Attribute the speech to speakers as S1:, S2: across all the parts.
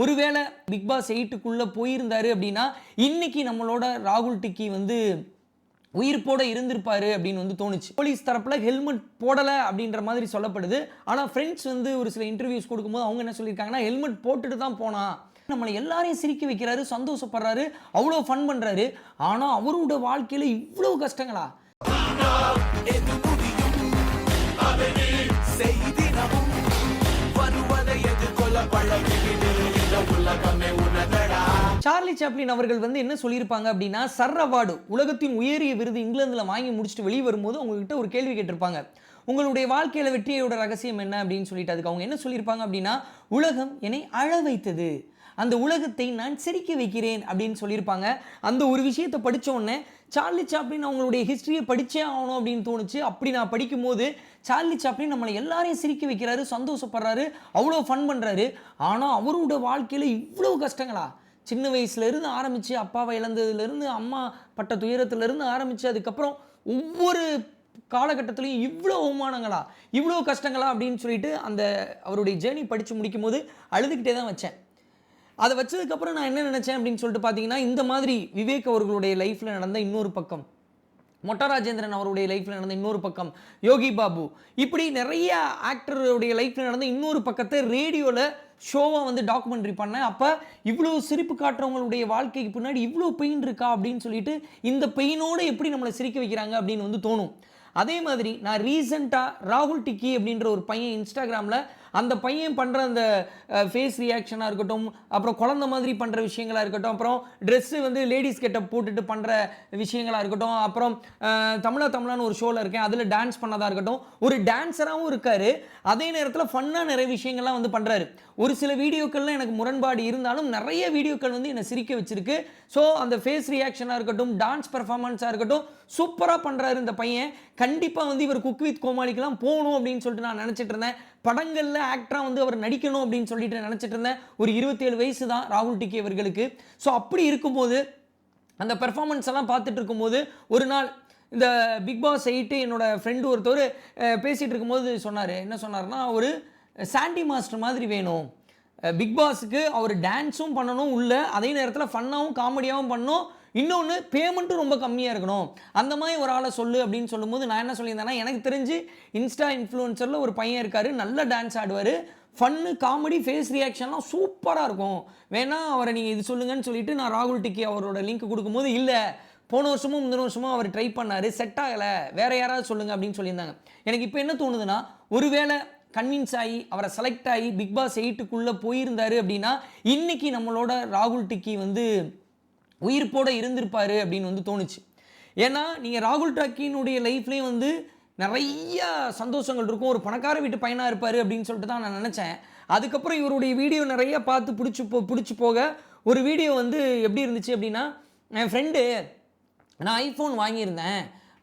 S1: ஒருவேளை big pass எயிட்டுக்குள்ளே போயிருந்தாரு அப்படின்னா இன்னைக்கு நம்மளோட ராகுல் டிக்கி வந்து உயிர்ப்போட இருந்திருப்பாரு அப்படின்னு வந்து தோணுச்சு. போலீஸ் தரப்பில் ஹெல்மெட் போடலை அப்படின்ற மாதிரி சொல்லப்படுது. ஆனால் ஃப்ரெண்ட்ஸ் வந்து ஒரு சில இன்டர்வியூஸ் கொடுக்கும்போது அவங்க என்ன சொல்லியிருக்காங்கன்னா ஹெல்மெட் போட்டுட்டு தான் போனா. நம்மளை எல்லாரையும் சிரிக்க வைக்கிறாரு சந்தோஷப்படுறாரு அவ்வளோ ஃபன் பண்ணுறாரு ஆனால் அவரோட வாழ்க்கையில் இவ்வளோ கஷ்டங்களா?
S2: செய்தி வருவதை எதிர்கொள்ள பழகிடு
S1: சார்லி சாப்ளின் அவர்கள் வந்து என்ன சொல்லியிருப்பாங்க அப்படின்னா சர் அவார்டு உலகத்தின் உயரிய விருது இங்கிலாந்தில் வாங்கி முடிச்சுட்டு வெளியே வரும்போது உங்ககிட்ட ஒரு கேள்வி கேட்டிருப்பாங்க. உங்களுடைய வாழ்க்கையில் வெற்றியோட ரகசியம் என்ன அப்படின்னு சொல்லிட்டு அதுக்கு அவங்க என்ன சொல்லியிருப்பாங்க அப்படின்னா உலகம் என்னை அழ வைத்தது அந்த உலகத்தை நான் சிரிக்க வைக்கிறேன் அப்படின்னு சொல்லியிருப்பாங்க. அந்த ஒரு விஷயத்தை படிச்ச உடனே சார்லி சாப்ளின் அவங்களுடைய ஹிஸ்ட்ரியை படித்தே ஆகணும் அப்படின்னு தோணுச்சு. அப்படி நான் படிக்கும்போது சார்லி சாப்ளின் நம்மளை எல்லாரையும் சிரிக்க வைக்கிறாரு சந்தோஷப்படுறாரு அவ்வளோ ஃபன் பண்ணுறாரு ஆனால் அவரோட வாழ்க்கையில் இவ்வளோ கஷ்டங்களா? சின்ன வயசுலேருந்து ஆரம்பித்து அப்பாவை இழந்ததுலேருந்து அம்மா பட்ட துயரத்துலேருந்து ஆரம்பித்து அதுக்கப்புறம் ஒவ்வொரு காலகட்டத்திலையும் இவ்வளோ அவமானங்களா? இவ்வளோ கஷ்டங்களா? அப்படின்னு சொல்லிட்டு அந்த அவருடைய ஜேர்னி படித்து முடிக்கும் போது அழுதுகிட்டே தான் வச்சேன். அதை வச்சதுக்கப்புறம் நான் என்ன நினச்சேன் அப்படின்னு சொல்லிட்டு பார்த்தீங்கன்னா இந்த மாதிரி விவேக் அவர்களுடைய லைஃப்பில் நடந்த இன்னொரு பக்கம் மொட்டா ராஜேந்திரன் அவருடைய லைஃப்பில் நடந்த இன்னொரு பக்கம் யோகி பாபு இப்படி நிறைய ஆக்டருடைய லைஃப்பில் நடந்த இன்னொரு பக்கத்தை ரேடியோவில் ஷோவாக வந்து டாக்குமெண்ட்ரி பண்ணேன். அப்போ இவ்வளோ சிரிப்பு காட்டுறவங்களுடைய வாழ்க்கைக்கு பின்னாடி இவ்வளோ பெயின் இருக்கா அப்படின்னு சொல்லிட்டு இந்த பெயினோடு எப்படி நம்மளை சிரிக்க வைக்கிறாங்க அப்படின்னு வந்து தோணும். அதே மாதிரி நான் ரீசெண்டாக ராகுல் டிக்கி அப்படின்ற ஒரு பையன் இன்ஸ்டாகிராமில் அந்த பையன் பண்ணுற அந்த ஃபேஸ் ரியாக்ஷனாக இருக்கட்டும் அப்புறம் குழந்த மாதிரி பண்ணுற விஷயங்களாக இருக்கட்டும் அப்புறம் ட்ரெஸ்ஸு வந்து லேடிஸ் கெட்டப் போட்டுட்டு பண்ணுற விஷயங்களாக இருக்கட்டும் அப்புறம் தமிழா தமிழான்னு ஒரு ஷோவில் இருக்கேன் அதில் டான்ஸ் பண்ணதாக இருக்கட்டும் ஒரு டான்ஸராகவும் இருக்கார். அதே நேரத்தில் ஃபன்னாக நிறைய விஷயங்கள்லாம் வந்து பண்ணுறாரு ஒரு சில வீடியோக்கள்லாம் எனக்கு முரண்பாடு இருந்தாலும் நிறைய வீடியோக்கள் வந்து என்னை சிரிக்க வச்சிருக்கு. ஸோ அந்த ஃபேஸ் ரியாக்ஷனாக இருக்கட்டும் டான்ஸ் பெர்ஃபார்மன்ஸாக இருக்கட்டும் சூப்பராக பண்ணுறாரு இந்த பையன். கண்டிப்பாக வந்து இவர் குக் வித் கோமாளிக்கெல்லாம் போகணும் அப்படின்னு சொல்லிட்டு நான் நினச்சிட்டு இருந்தேன். படங்களில் ஆக்டராக வந்து அவர் நடிக்கணும் அப்படின்னு சொல்லிட்டு நினச்சிட்டு இருந்தேன். ஒரு இருபத்தேழு வயசு தான் ராகுல் டிக்கி அவர்களுக்கு. ஸோ அப்படி இருக்கும்போது அந்த பெர்ஃபார்மன்ஸ் எல்லாம் பார்த்துட்டு இருக்கும்போது ஒரு நாள் இந்த பிக் பாஸ் எயிட்டு என்னோடய ஃப்ரெண்டு ஒருத்தர் பேசிகிட்டு இருக்கும்போது சொன்னார். என்ன சொன்னார்னா ஒரு சாண்டி மாஸ்டர் மாதிரி வேணும். பிக் பாஸுக்கு அவர் டான்ஸும் பண்ணணும் உள்ள அதே நேரத்தில் ஃபன்னாகவும் காமெடியாகவும் பண்ணணும் இன்னொன்று பேமெண்ட்டும் ரொம்ப கம்மியாக இருக்கணும். அந்த மாதிரி ஒரு ஆளை சொல்லு அப்படின்னு சொல்லும்போது நான் என்ன சொல்லியிருந்தேன்னா எனக்கு தெரிஞ்சு இன்ஸ்டா இன்ஃப்ளூன்சரில் ஒரு பையன் இருக்கார் நல்ல டான்ஸ் ஆடுவார். ஃபன்னு காமெடி ஃபேஸ் ரியாக்ஷன்லாம் சூப்பராக இருக்கும். வேணால் அவரை நீங்கள் இது சொல்லுங்கன்னு சொல்லிட்டு நான் ராகுல் டிக்கி அவரோட லிங்க் கொடுக்கும்போது இல்லை போன வருஷமும் முந்தின வருஷமும் அவர் ட்ரை பண்ணார் செட் ஆகலை. வேற யாராவது சொல்லுங்கள் அப்படின்னு சொல்லியிருந்தாங்க. எனக்கு இப்போ என்ன தோணுதுன்னா ஒருவேளை கன்வின்ஸ் ஆகி அவரை செலக்ட் ஆகி பிக் பாஸ் எயிட்டுக்குள்ளே போயிருந்தாரு அப்படின்னா இன்னைக்கு நம்மளோட ராகுல் டிக்கி வந்து உயிர்ப்போடு இருந்திருப்பார் அப்படின்னு வந்து தோணுச்சு. ஏன்னா நீங்கள் ராகுல் டாக்கினுடைய லைஃப்லேயும் வந்து நிறைய சந்தோஷங்கள் இருக்கும். ஒரு பணக்கார வீட்டு பையனாக இருப்பார் அப்படின்னு சொல்லிட்டு தான் நான் நினச்சேன். அதுக்கப்புறம் இவருடைய வீடியோ நிறைய பார்த்து பிடிச்சி போ பிடிச்சி போக ஒரு வீடியோ வந்து எப்படி இருந்துச்சு அப்படின்னா என் ஃப்ரெண்டு நான் ஐஃபோன் வாங்கியிருந்தேன்.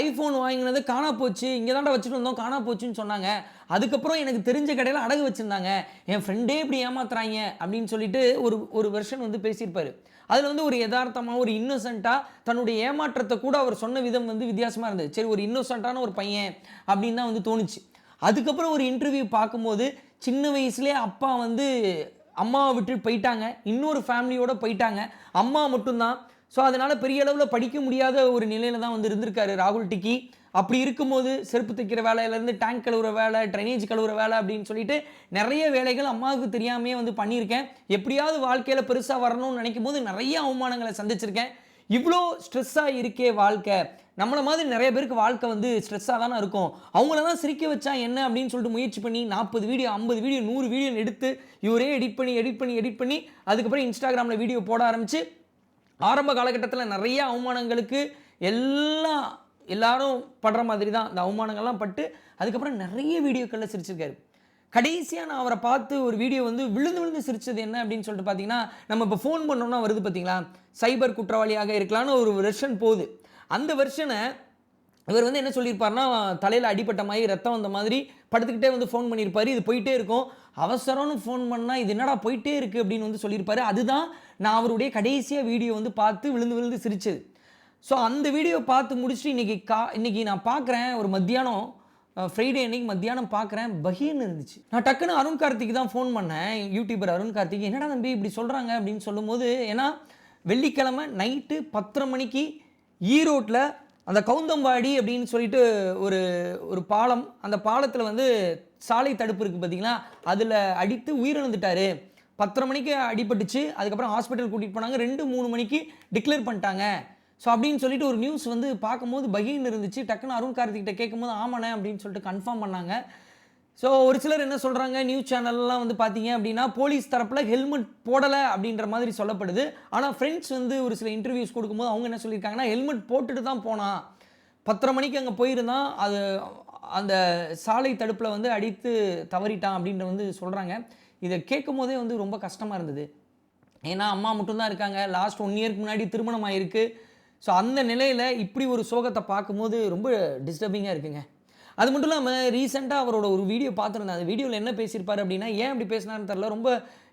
S1: ஐஃபோன் வாங்கினது காணா போச்சு இங்கே தாண்டா வச்சுட்டு வந்தோம் காணா போச்சுன்னு சொன்னாங்க. அதுக்கப்புறம் எனக்கு தெரிஞ்ச கடையில் அடகு வச்சுருந்தாங்க. என் ஃப்ரெண்டே இப்படி ஏமாத்துறாங்க அப்படின்னு சொல்லிட்டு ஒரு ஒரு வெர்ஷன் வந்து பேசியிருப்பார். அதில் வந்து ஒரு யதார்த்தமாக ஒரு இன்னோசண்ட்டாக தன்னுடைய ஏமாற்றத்தை கூட அவர் சொன்ன விதம் வந்து வித்தியாசமாக இருந்தது. சரி ஒரு இன்னோசென்ட்டான ஒரு பையன் அப்படின்னு தான் வந்து தோணுச்சு. அதுக்கப்புறம் ஒரு இன்டர்வியூ பார்க்கும்போது சின்ன வயசுலேயே அப்பா வந்து அம்மாவை விட்டு போயிட்டாங்க. இன்னொரு ஃபேமிலியோடு போயிட்டாங்க. அம்மா மட்டும்தான் ஸோ அதனால் பெரிய அளவில் படிக்க முடியாத ஒரு நிலையில் தான் வந்து இருந்திருக்காரு ராகுல் டிக்கி. அப்படி இருக்கும்போது செருப்பு தைக்கிற வேலையிலேருந்து டேங்க் கழுவுற வேலை ட்ரைனேஜ் கழுவுற வேலை அப்படின்னு சொல்லிட்டு நிறைய வேலைகள் அம்மாவுக்கு தெரியாமே வந்து பண்ணியிருக்கேன். எப்படியாவது வாழ்க்கையில் பெருசாக வரணும்னு நினைக்கும் போது நிறைய அவமானங்களை சந்திச்சிருக்கேன். இவ்வளோ ஸ்ட்ரெஸ்ஸாக இருக்கே வாழ்க்கை. நம்மளை மாதிரி நிறைய பேருக்கு வாழ்க்கை வந்து ஸ்ட்ரெஸ்ஸாக தானே இருக்கும். அவங்கள தான் சிரிக்க வச்சா என்ன அப்படின்னு சொல்லிட்டு முயற்சி பண்ணி நாற்பது வீடியோ ஐம்பது வீடியோ நூறு வீடியோ எடுத்து இவரே எடிட் பண்ணி எடிட் பண்ணி எடிட் பண்ணி அதுக்கப்புறம் இன்ஸ்டாகிராமில் வீடியோ போட ஆரம்பித்து ஆரம்ப காலகட்டத்தில் நிறைய அவமானங்களுக்கு எல்லாம் எல்லாரும் படுற மாதிரி தான் அந்த அவமானங்கள்லாம் பட்டு அதுக்கப்புறம் நிறைய வீடியோக்களில் சிரிச்சிருக்காரு. கடைசியாக நான் அவரை பார்த்து ஒரு வீடியோ வந்து விழுந்து விழுந்து சிரிச்சது என்ன அப்படின்னு சொல்லிட்டு பார்த்தீங்கன்னா நம்ம இப்போ ஃபோன் பண்ணோம்னா வருது பார்த்தீங்களா சைபர் குற்றவாளியாக இருக்கலாம்னு ஒரு வெர்ஷன் போகுது. அந்த வெர்ஷனை இவர் வந்து என்ன சொல்லியிருப்பாருன்னா தலையில் அடிபட்ட மாதிரி ரத்தம் வந்த மாதிரி படுத்துக்கிட்டே வந்து ஃபோன் பண்ணியிருப்பாரு. இது போயிட்டே இருக்கும். அவசரம்னு ஃபோன் பண்ணால் இது என்னடா போயிட்டே இருக்குது அப்படின்னு வந்து சொல்லியிருப்பாரு. அதுதான் நான் அவருடைய கடைசியாக வீடியோ வந்து பார்த்து விழுந்து விழுந்து சிரிச்சது. ஸோ அந்த வீடியோ பார்த்து முடிச்சுட்டு இன்றைக்கி கா இன்னைக்கு நான் பார்க்குறேன் ஒரு மத்தியானம் ஃப்ரைடே அன்னைக்கு மத்தியானம் பார்க்குறேன். பகீர்னு இருந்துச்சு. நான் டக்குன்னு அருண் கார்த்திக் தான் ஃபோன் பண்ணேன். யூடியூபர் அருண் கார்த்திக் என்னடா தம்பி இப்படி சொல்கிறாங்க அப்படின்னு சொல்லும்போது ஏன்னா வெள்ளிக்கிழமை நைட்டு பத்தரை மணிக்கு ஈரோட்டில் அந்த கவுந்தம்பாடி அப்படின்னு சொல்லிட்டு ஒரு ஒரு பாலம் அந்த பாலத்தில் வந்து சாலை தடுப்பு இருக்குது பார்த்தீங்களா அதில் அடித்து உயிரிழந்துட்டாரு. பத்தரை மணிக்கு அடிபட்டுச்சு. அதுக்கப்புறம் ஹாஸ்பிட்டல் கூட்டிகிட்டு போனாங்க. ரெண்டு மூணு மணிக்கு டிக்ளேர் பண்ணிட்டாங்க. ஸோ அப்படின்னு சொல்லிட்டு ஒரு நியூஸ் வந்து பார்க்கும்போது பகீன் இருந்துச்சு. டக்குன்னு அருண் கார்த்திகிட்ட கேட்கும்போது ஆமாண்ணே அப்படின்னு சொல்லிட்டு கன்ஃபார்ம் பண்ணாங்க. ஸோ ஒரு சிலர் என்ன சொல்கிறாங்க நியூஸ் சேனல்லாம் வந்து பார்த்தீங்க அப்படின்னா போலீஸ் தரப்பில் ஹெல்மெட் போடலை அப்படின்ற மாதிரி சொல்லப்படுது. ஆனால் ஃப்ரெண்ட்ஸ் வந்து ஒரு சில இன்டர்வியூஸ் கொடுக்கும்போது அவங்க என்ன சொல்லியிருக்காங்கன்னா ஹெல்மெட் போட்டுட்டு தான் போனான். பத்தரை மணிக்கு அங்கே போயிருந்தான். அது அந்த சாலை தடுப்பில் வந்து அடித்து தவறிட்டான் அப்படின்ற வந்து சொல்கிறாங்க இதை கேட்கும் போதே வந்து ரொம்ப கஷ்டமாக இருந்தது. ஏன்னா அம்மா மட்டும்தான் இருக்காங்க. லாஸ்ட் ஒன் இயர்க்கு முன்னாடி திருமணம் ஆயிருக்கு. ஸோ அந்த நிலையில் இப்படி ஒரு சோகத்தை பார்க்கும்போது ரொம்ப டிஸ்டர்பிங்காக இருக்குங்க. அது மட்டும் இல்லாமல் ரீசெண்டாக அவரோட ஒரு வீடியோ பார்த்துருந்தேன். அந்த வீடியோவில் என்ன பேசியிருப்பாரு அப்படின்னா ஏன் அப்படி பேசினாருன்னு தெரில ரொம்ப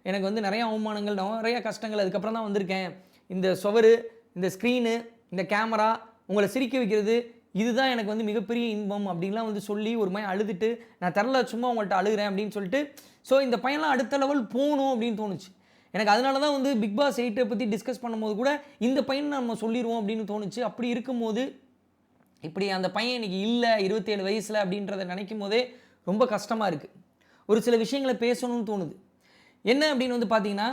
S1: எனக்கு வந்து நிறைய அவமானங்கள் நிறைய கஷ்டங்கள். அதுக்கப்புறம் தான் வந்திருக்கேன். இந்த சுவரு இந்த ஸ்க்ரீனு இந்த கேமரா உங்களை சிரிக்க வைக்கிறது இதுதான் எனக்கு வந்து மிகப்பெரிய இன்பம் அப்படின்லாம் வந்து சொல்லி ஒரு மாதிரி அழுதுட்டு நான் தெரில சும்மா உங்கள்கிட்ட அழுகிறேன் அப்படின்னு சொல்லிட்டு ஸோ இந்த பையன்லாம் அடுத்த லெவல் போகணும் அப்படின்னு தோணுச்சு. எனக்கு அதனால தான் வந்து பிக் பாஸ் எயிட்டை பற்றி டிஸ்கஸ் பண்ணும்போது கூட இந்த பையன் நம்ம சொல்லிடுவோம் அப்படின்னு தோணுச்சு. அப்படி இருக்கும்போது இப்படி அந்த பையன் இன்னைக்கு இல்லை இருபத்தேழு வயசில் அப்படின்றத நினைக்கும் போதே ரொம்ப கஷ்டமாக இருக்குது ஒரு சில விஷயங்களை பேசணும்னு தோணுது. என்ன அப்படின்னு வந்து பார்த்தீங்கன்னா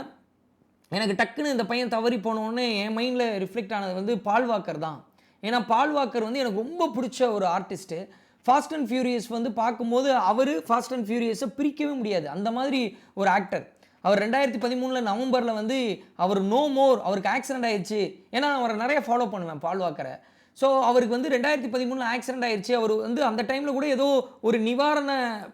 S1: எனக்கு டக்குன்னு இந்த பையன் தவறி போனோடனே என் மைண்டில் ரிஃப்ளெக்ட் ஆனது வந்து பால்வாக்கர் தான். ஏன்னா பால்வாக்கர் வந்து எனக்கு ரொம்ப பிடிச்ச ஒரு ஆர்டிஸ்ட்டு ஃபாஸ்ட் அண்ட் ஃபியூரியஸ் வந்து பார்க்கும்போது அவர் ஃபாஸ்ட் அண்ட் ஃபியூரியஸை பிரிக்கவே முடியாது. அந்த மாதிரி ஒரு ஆக்டர் அவர் ரெண்டாயிரத்தி பதிமூணில் நவம்பரில் வந்து அவர் நோ மோர் அவருக்கு ஆக்சிடென்ட் ஆயிடுச்சு. ஏன்னா அவரை நிறைய ஃபாலோ பண்ணுவேன் பால்வாக்கரை ஸோ அவருக்கு வந்து ரெண்டாயிரத்தி பதிமூணில் ஆக்சிடென்ட் ஆயிடுச்சு அவர் வந்து அந்த டைமில் கூட ஏதோ ஒரு நிவாரண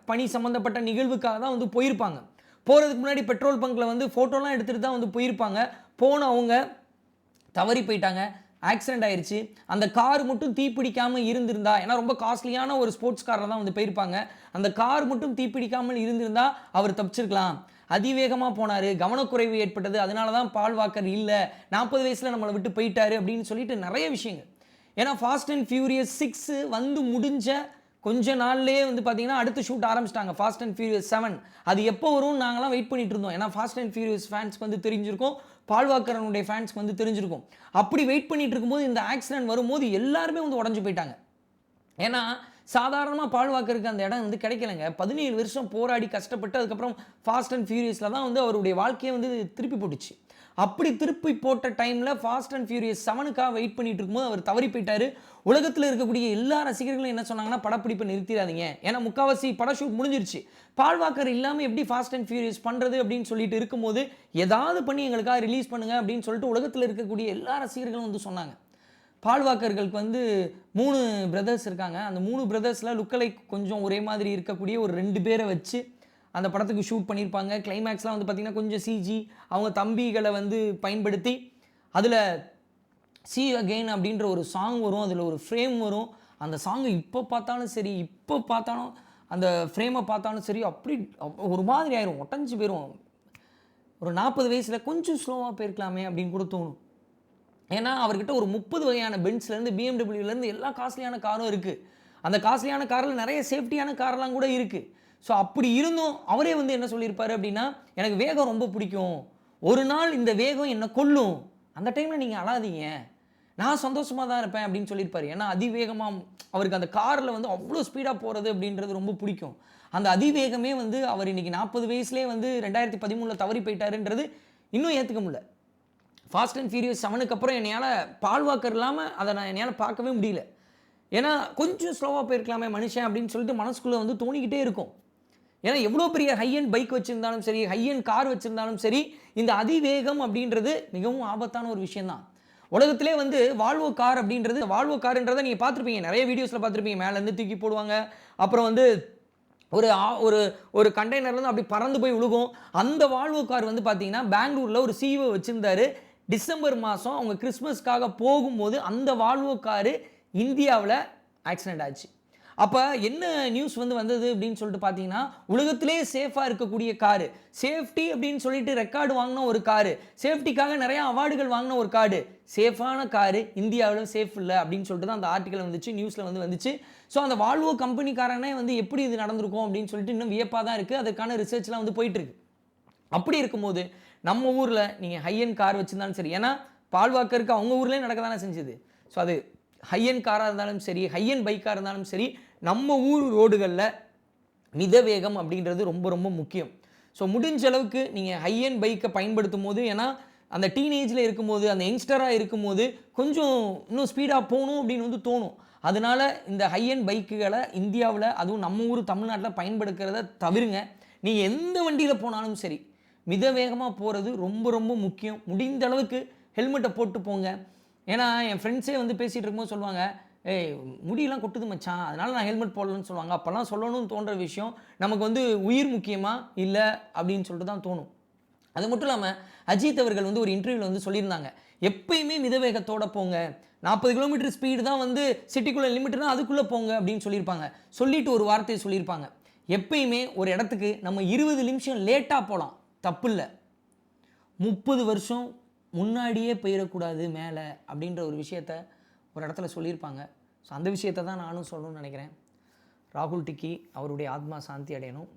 S1: பணி சம்மந்தப்பட்ட நிகழ்வுக்காக தான் வந்து போயிருப்பாங்க. போகிறதுக்கு முன்னாடி பெட்ரோல் பங்க்கில் வந்து ஃபோட்டோலாம் எடுத்துகிட்டு தான் வந்து போயிருப்பாங்க. போன அவங்க தவறி போயிட்டாங்க. ஆக்சிடென்ட் ஆயிடுச்சு அந்த கார் மட்டும் தீப்பிடிக்காமல் இருந்திருந்தா ஏன்னா ரொம்ப காஸ்ட்லியான ஒரு ஸ்போர்ட்ஸ் காரில் தான் வந்து போயிருப்பாங்க. அந்த கார் மட்டும் தீப்பிடிக்காமல் இருந்திருந்தா அவர் தப்பிச்சிருக்கலாம். அதிவேகமாக போனார். கவனக்குறைவு ஏற்பட்டது. அதனால தான் பால்வாக்கர் இல்லை. நாற்பது வயசில் நம்மளை விட்டு போயிட்டாரு அப்படின்னு சொல்லிட்டு நிறைய விஷயங்கள். ஏன்னா ஃபாஸ்ட் அண்ட் ஃபியூரியஸ் சிக்ஸு வந்து முடிஞ்ச கொஞ்ச நாள்லேயே வந்து பார்த்தீங்கன்னா அடுத்து ஷூட் ஆரம்பிச்சிட்டாங்க. ஃபாஸ்ட் அண்ட் ஃபியூரியஸ் செவன் அது எப்போ வரும்னு நாங்களாம் வெயிட் பண்ணிட்டு இருந்தோம். ஏன்னா ஃபாஸ்ட் அண்ட் ஃபியூரியஸ் ஃபேன்ஸ்க்கு வந்து தெரிஞ்சிருக்கும். பால்வாக்கரனுடைய ஃபேன்ஸ்க்கு வந்து தெரிஞ்சிருக்கும். அப்படி வெயிட் பண்ணிட்டு இருக்கும்போது இந்த ஆக்சிடென்ட் வரும்போது எல்லாருமே வந்து உடஞ்சு போயிட்டாங்க. ஏன்னா சாதாரணமாக பால்வாக்கருக்கு அந்த இடம் வந்து கிடைக்கலங்க. பதினேழு வருஷம் போராடி கஷ்டப்பட்டு அதுக்கப்புறம் ஃபாஸ்ட் அண்ட் ஃபியூரியஸில் தான் வந்து அவருடைய வாழ்க்கையை வந்து திருப்பி போட்டுச்சு. அப்படி திருப்பி போட்ட டைமில் ஃபாஸ்ட் அண்ட் ஃபியூரியஸ் செவனுக்காக வெயிட் பண்ணிட்டு இருக்கும்போது அவர் தவறி போயிட்டார். உலகத்தில் இருக்கக்கூடிய எல்லா ரசிகர்களும் என்ன சொன்னாங்கன்னா படப்பிடிப்பை நிறுத்திடாதீங்க. ஏன்னா முக்காவாசி பட ஷூட் முடிஞ்சிருச்சு. பால்வாக்கர் இல்லாமல் எப்படி ஃபாஸ்ட் அண்ட் ஃபியூரியஸ் பண்ணுறது அப்படின்னு சொல்லிட்டு இருக்கும்போது ஏதாவது பண்ணி எங்களுக்காக ரிலீஸ் பண்ணுங்க அப்படின்னு சொல்லிட்டு உலகத்தில் இருக்கக்கூடிய எல்லா ரசிகர்களும் வந்து சொன்னாங்க. பால்வாக்கர்களுக்கு வந்து மூணு பிரதர்ஸ் இருக்காங்க. அந்த மூணு பிரதர்ஸில் லுக்கலை கொஞ்சம் ஒரே மாதிரி இருக்கக்கூடிய ஒரு ரெண்டு பேரை வச்சு அந்த படத்துக்கு ஷூட் பண்ணியிருப்பாங்க. கிளைமேக்ஸ்லாம் வந்து பார்த்திங்கன்னா கொஞ்சம் சிஜி அவங்க தம்பிகளை வந்து பயன்படுத்தி அதில் சி அகெயின் அப்படின்ற ஒரு சாங் வரும் அதில் ஒரு ஃப்ரேம் வரும். அந்த சாங்கு இப்போ பார்த்தாலும் சரி இப்போ பார்த்தாலும் அந்த ஃப்ரேமை பார்த்தாலும் சரி அப்படி ஒரு மாதிரி ஆயிரும். ஒட்டஞ்சு போயிடும் ஒரு நாற்பது வயசில் கொஞ்சம் ஸ்லோவாக போயிருக்கலாமே அப்படின்னு கூட தோணும். ஏன்னா அவர்கிட்ட ஒரு முப்பது வகையான பென்ஸ்லேருந்து பிஎம்டபிள்யூலேருந்து எல்லா காஸ்ட்லியான காரும் இருக்குது அந்த காஸ்ட்லியான காரில் நிறைய சேஃப்டியான கார்லாம் கூட இருக்குது ஸோ அப்படி இருந்தும் அவரே வந்து என்ன சொல்லியிருப்பார் அப்படின்னா எனக்கு வேகம் ரொம்ப பிடிக்கும். ஒரு நாள் இந்த வேகம் என்னை கொல்லும். அந்த டைமில் நீங்கள் அழாதீங்க. நான் சந்தோஷமாக தான் இருப்பேன் அப்படின்னு சொல்லியிருப்பார். ஏன்னா அதிவேகமாக அவருக்கு அந்த காரில் வந்து அவ்வளோ ஸ்பீடாக போகிறது அப்படின்றது ரொம்ப பிடிக்கும். அந்த அதிவேகமே வந்து அவர் இன்னைக்கு நாற்பது வயசுலேயே வந்து ரெண்டாயிரத்தி பதிமூணில் தவறி போயிட்டாருன்றது இன்னும் ஏற்றுக்க முடியல. ஃபாஸ்ட் அண்ட் ஃபியூரியஸ் செவனுக்கு அப்புறம் என்னையால் பால்வாக்கர் இல்லாமல் அதை நான் என்னால் பார்க்கவே முடியல. ஏன்னா கொஞ்சம் ஸ்லோவாக போயிருக்கலாமே மனுஷன் அப்படின்னு சொல்லிட்டு மனசுக்குள்ளே வந்து தோணிக்கிட்டே இருக்கும். ஏன்னா எவ்வளோ பெரிய ஹை அண்ட் பைக் வச்சுருந்தாலும் சரி ஹை அண்ட் கார் வச்சுருந்தாலும் சரி இந்த அதிவேகம் அப்படின்றது மிகவும் ஆபத்தான ஒரு விஷயந்தான் உலகத்திலே வந்து வால்வோ கார் அப்படின்றது வால்வோ கார்ன்றதை நீங்கள் பார்த்துருப்பீங்க. நிறைய வீடியோஸில் பார்த்துருப்பீங்க. மேலேருந்து தூக்கி போடுவாங்க. அப்புறம் வந்து ஒரு ஆ- ஒரு ஒரு கண்டெய்னர்லேருந்து அப்படி பறந்து போய் விழுகும் அந்த வால்வோ கார் வந்து பார்த்தீங்கன்னா பெங்களூரில் ஒரு சிஇஓ வச்சுருந்தாரு. டிசம்பர் மாதம் அவங்க கிறிஸ்மஸ்க்காக போகும்போது அந்த வால்வோ காரு இந்தியாவில் ஆக்சிடென்ட் ஆச்சு. அப்போ என்ன நியூஸ் வந்து வந்தது அப்படின்னு சொல்லிட்டு பார்த்தீங்கன்னா உலகத்திலே சேஃபாக இருக்கக்கூடிய காரு சேஃப்டி அப்படின்னு சொல்லிட்டு ரெக்கார்டு வாங்கின ஒரு காரு சேஃப்டிக்காக நிறைய அவார்டுகள் வாங்கின ஒரு காரு சேஃபான காரு இந்தியாவில் சேஃப் இல்லை அப்படின்னு சொல்லிட்டு தான் அந்த ஆர்டிக்கல் வந்துச்சு நியூஸில் வந்து வந்துச்சு. ஸோ அந்த வால்வோ கம்பெனிக்காரனே வந்து எப்படி இது நடந்திருக்கும் அப்படின்னு சொல்லிட்டு இன்னும் வியப்பாக தான் இருக்குது அதுக்கான ரிசர்ச்லாம் வந்து போயிட்டு இருக்கு. அப்படி இருக்கும்போது நம்ம ஊரில் நீங்கள் ஹையன் கார் வச்சுருந்தாலும் சரி. ஏன்னா பால்வாக்கருக்கு அவங்க ஊர்லேயே நடக்க தானே செஞ்சுது. ஸோ அது ஹையன் காராக இருந்தாலும் சரி ஹையன் பைக்காக இருந்தாலும் சரி நம்ம ஊர் ரோடுகளில் மித வேகம் அப்படின்றது ரொம்ப ரொம்ப முக்கியம். ஸோ முடிஞ்ச அளவுக்கு நீங்கள் ஹையன் பைக்கை பயன்படுத்தும் போது ஏன்னா அந்த டீனேஜில் இருக்கும்போது அந்த யங்ஸ்டராக இருக்கும்போது கொஞ்சம் இன்னும் ஸ்பீடாக போகணும் அப்படின்னு வந்து தோணும். அதனால இந்த ஹையன் பைக்குகளை இந்தியாவில் அதுவும் நம்ம ஊர் தமிழ்நாட்டில் பயன்படுத்துகிறத தவிருங்க. நீங்கள் எந்த வண்டியில் போனாலும் சரி மித வேகமாக போகிறது ரொம்ப ரொம்ப முக்கியம். முடிந்த அளவுக்கு ஹெல்மெட்டை போட்டு போங்க. ஏன்னா என் ஃப்ரெண்ட்ஸே வந்து பேசிகிட்டு இருக்கும்போது சொல்லுவாங்க ஏய் முடியெல்லாம் கொட்டுது மச்சான். அதனால் நான் ஹெல்மெட் போடலன்னு சொல்லுவாங்க. அப்போல்லாம் சொல்லணும்னு தோன்ற விஷயம் நமக்கு வந்து உயிர் முக்கியமாக இல்லை அப்படின்னு சொல்லிட்டு தான் தோணும். அது மட்டும் இல்லாமல் அஜித் அவர்கள் வந்து ஒரு இன்டர்வியூவில் வந்து சொல்லியிருந்தாங்க எப்பயுமே மிதவேகத்தோட போங்க. நாற்பது கிலோமீட்டர் ஸ்பீடு தான் வந்து சிட்டிக்குள்ளே லிமிட்னா அதுக்குள்ளே போங்க அப்படின்னு சொல்லியிருப்பாங்க. சொல்லிட்டு ஒரு வார்த்தையை சொல்லியிருப்பாங்க. எப்பயுமே ஒரு இடத்துக்கு நம்ம இருபது நிமிஷம் லேட்டாக போகலாம் தப்பு இல்லை முப்பது வருஷம் முன்னாடியே போயிடக்கூடாது மேலே அப்படின்ற ஒரு விஷயத்த ஒரு இடத்துல சொல்லியிருப்பாங்க. ஸோ அந்த விஷயத்தை தான் நானும் சொல்லணும்னு நினைக்கிறேன். ராகுல் டிக்கி அவருடைய ஆத்மா சாந்தி அடையணும்.